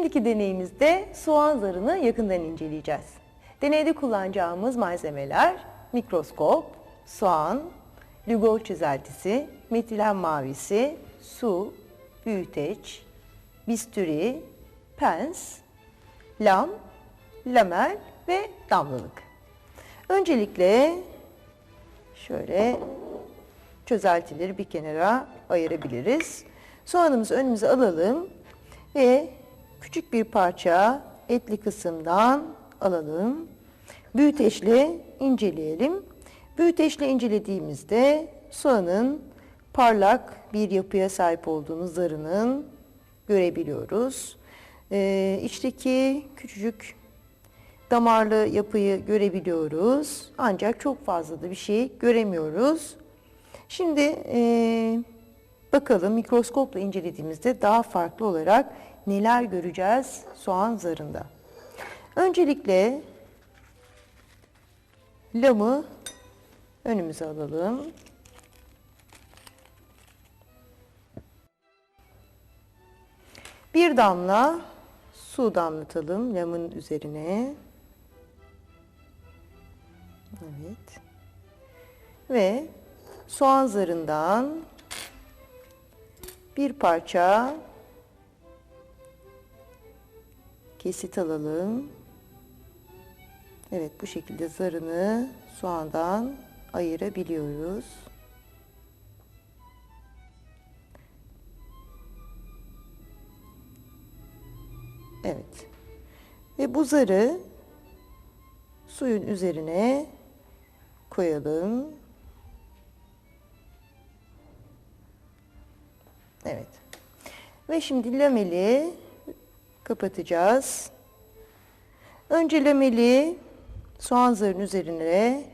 Şimdiki deneyimizde soğan zarını yakından inceleyeceğiz. Deneyde kullanacağımız malzemeler mikroskop, soğan, Lugol çözeltisi, metilen mavisi, su, büyüteç, bisturi, pens, lam, lamel ve damlalık. Öncelikle şöyle çözeltileri bir kenara ayırabiliriz. Soğanımızı önümüze alalım ve küçük bir parça etli kısımdan alalım. Büyüteçle inceleyelim. Büyüteçle incelediğimizde soğanın parlak bir yapıya sahip olduğunu zarının görebiliyoruz. Ee, içteki küçücük damarlı yapıyı görebiliyoruz. Ancak çok fazla da bir şey göremiyoruz. Şimdi e, bakalım mikroskopla incelediğimizde daha farklı olarak neler göreceğiz soğan zarında. Öncelikle lamı önümüze alalım. Bir damla su damlatalım lamın üzerine. Evet. Ve soğan zarından bir parça kesit alalım. Evet bu şekilde zarını soğandan ayırabiliyoruz. Evet. Ve bu zarı suyun üzerine koyalım. Evet. Ve şimdi lameli kapatacağız. Önce lameli soğan zarının üzerine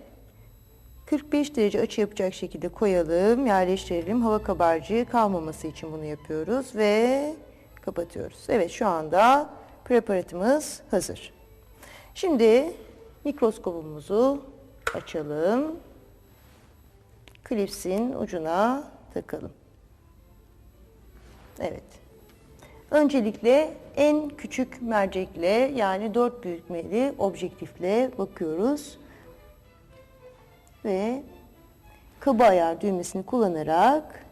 45 derece açı yapacak şekilde koyalım, yerleştirelim. Hava kabarcığı kalmaması için bunu yapıyoruz ve kapatıyoruz. Evet şu anda preparatımız hazır. Şimdi mikroskopumuzu açalım. Klipsin ucuna takalım. Evet. Öncelikle en küçük mercekle yani 4 büyütmeli objektifle bakıyoruz. Ve kaba ayar düğmesini kullanarak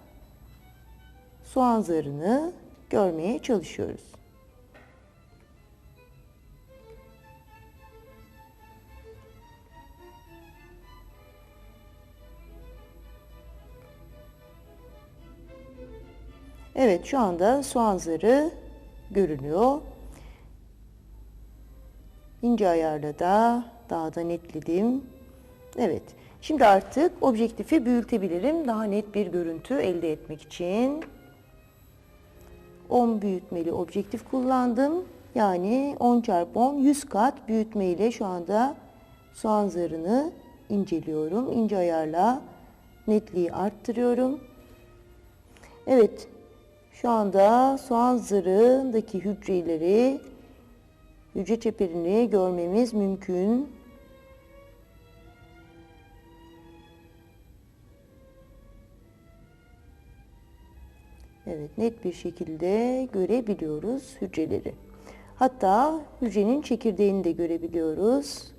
soğan zarını görmeye çalışıyoruz. Evet şu anda soğan zarı görünüyor. İnce ayarla da daha da netledim. Evet. Şimdi artık objektifi büyütebilirim. Daha net bir görüntü elde etmek için. 10 büyütmeli objektif kullandım. Yani 10 çarpı 10 100 kat büyütme ile şu anda soğan zarını inceliyorum. İnce ayarla netliği arttırıyorum. Evet şu anda soğan zarındaki hücreleri, hücre çeperini görmemiz mümkün. Evet net bir şekilde görebiliyoruz hücreleri. Hatta hücrenin çekirdeğini de görebiliyoruz.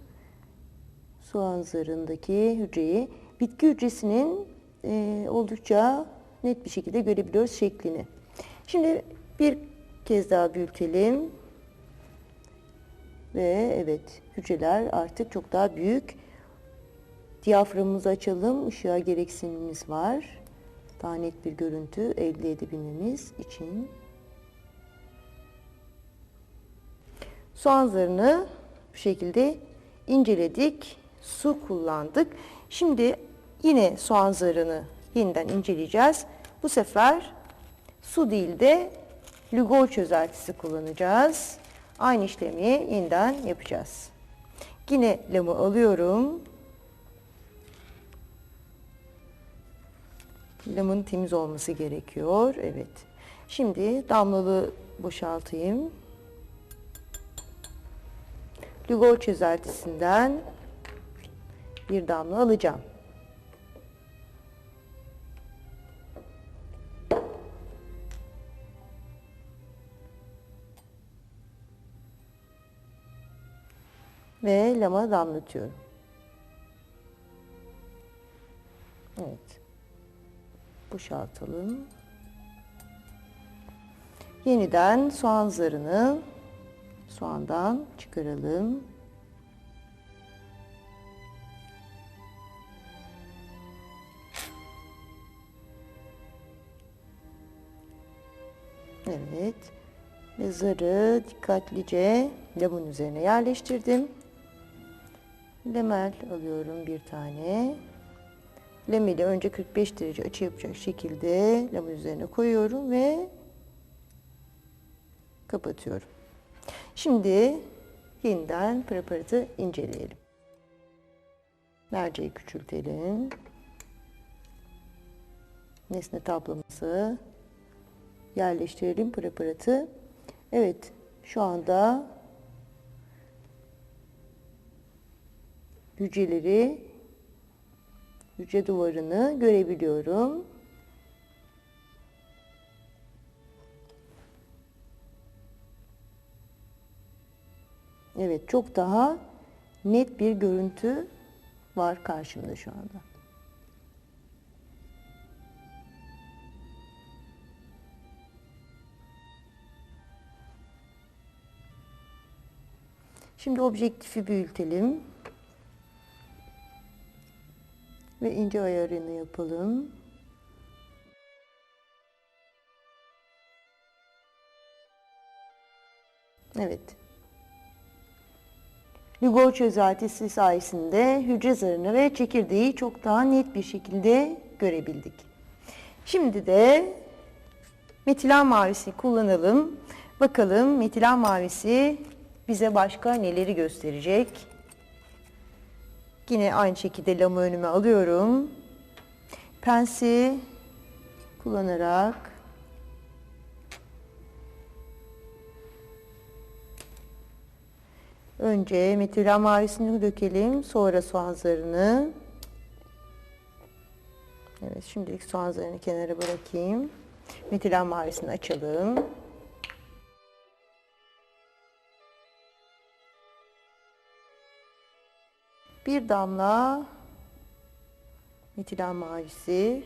Soğan zarındaki hücreyi. Bitki hücresinin e, oldukça net bir şekilde görebiliyoruz şeklini. Şimdi bir kez daha büyütelim. Ve evet hücreler artık çok daha büyük. Diyaframımızı açalım. Işığa gereksinimimiz var. Daha net bir görüntü elde edebilmemiz için. Soğan zarını bu şekilde inceledik. Su kullandık. Şimdi yine soğan zarını yeniden inceleyeceğiz. Bu sefer su değil de Lugol çözeltisi kullanacağız. Aynı işlemi yeniden yapacağız. Yine lamı alıyorum. Lamın temiz olması gerekiyor. Evet. Şimdi damlalı boşaltayım. Lugol çözeltisinden bir damla alacağım. Ve lama damlatıyorum. Evet. Boşaltalım. Yeniden soğan zarını soğandan çıkaralım. Evet. Ve zarı dikkatlice lamın üzerine yerleştirdim. Lemel alıyorum bir tane. Lemeli önce 45 derece açı yapacak şekilde lamın üzerine koyuyorum ve kapatıyorum. Şimdi yeniden preparatı inceleyelim. Merceği küçültelim. Nesne tablamızı yerleştirelim preparatı. Evet, şu anda hücreleri, hücre duvarını görebiliyorum. Evet, çok daha net bir görüntü var karşımda şu anda. Şimdi objektifi büyütelim. Ve ince ayarını yapalım. Evet. Lugol çözeltisi sayesinde hücre zarını ve çekirdeği çok daha net bir şekilde görebildik. Şimdi de metilen mavisi kullanalım. Bakalım metilen mavisi bize başka neleri gösterecek? Yine aynı şekilde lamı önüme alıyorum. Pensi kullanarak önce metilen mavisini dökelim. Sonra soğan zarını. Evet şimdilik soğan zarını kenara bırakayım. Metilen mavisini açalım. Bir damla metilen mavisi.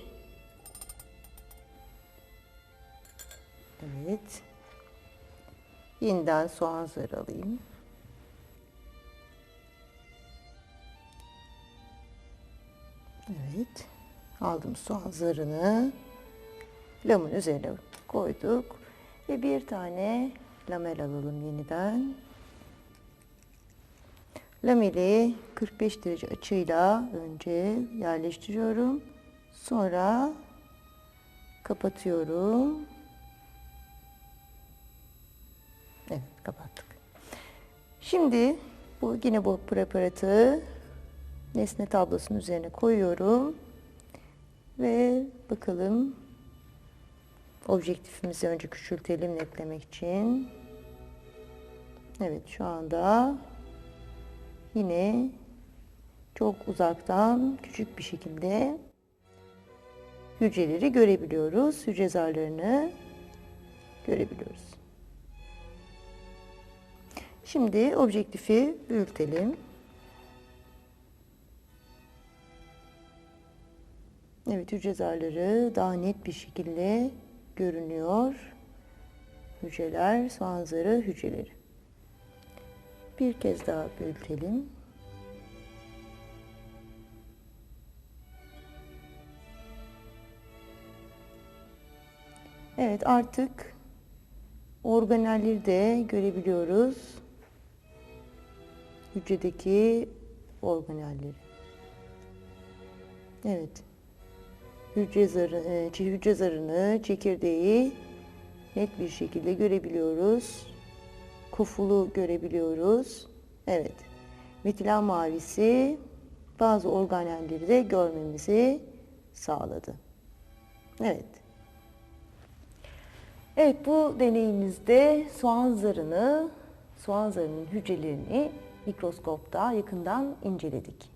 Evet. Yeniden soğan zarı alayım. Evet. Aldım soğan zarını. Lamın üzerine koyduk. Ve bir tane lamel alalım yeniden. Lameli 45 derece açıyla önce yerleştiriyorum. Sonra kapatıyorum. Evet kapattık. Şimdi bu yine bu preparatı nesne tablosunun üzerine koyuyorum. Ve bakalım objektifimizi önce küçültelim netlemek için. Evet şu anda yine çok uzaktan küçük bir şekilde hücreleri görebiliyoruz. Hücre zarlarını görebiliyoruz. Şimdi objektifi büyütelim. Evet hücre zarları daha net bir şekilde görünüyor. Hücreler, soğan zarı hücreleri. Bir kez daha büyütelim. Evet artık organelleri de görebiliyoruz. Hücredeki organelleri. Evet. Hücre, zarı, e, hücre zarını, çekirdeği net bir şekilde görebiliyoruz kufulu görebiliyoruz. Evet. Metilen mavisi bazı organelleri de görmemizi sağladı. Evet. Evet bu deneyimizde soğan zarını, soğan zarının hücrelerini mikroskopta yakından inceledik.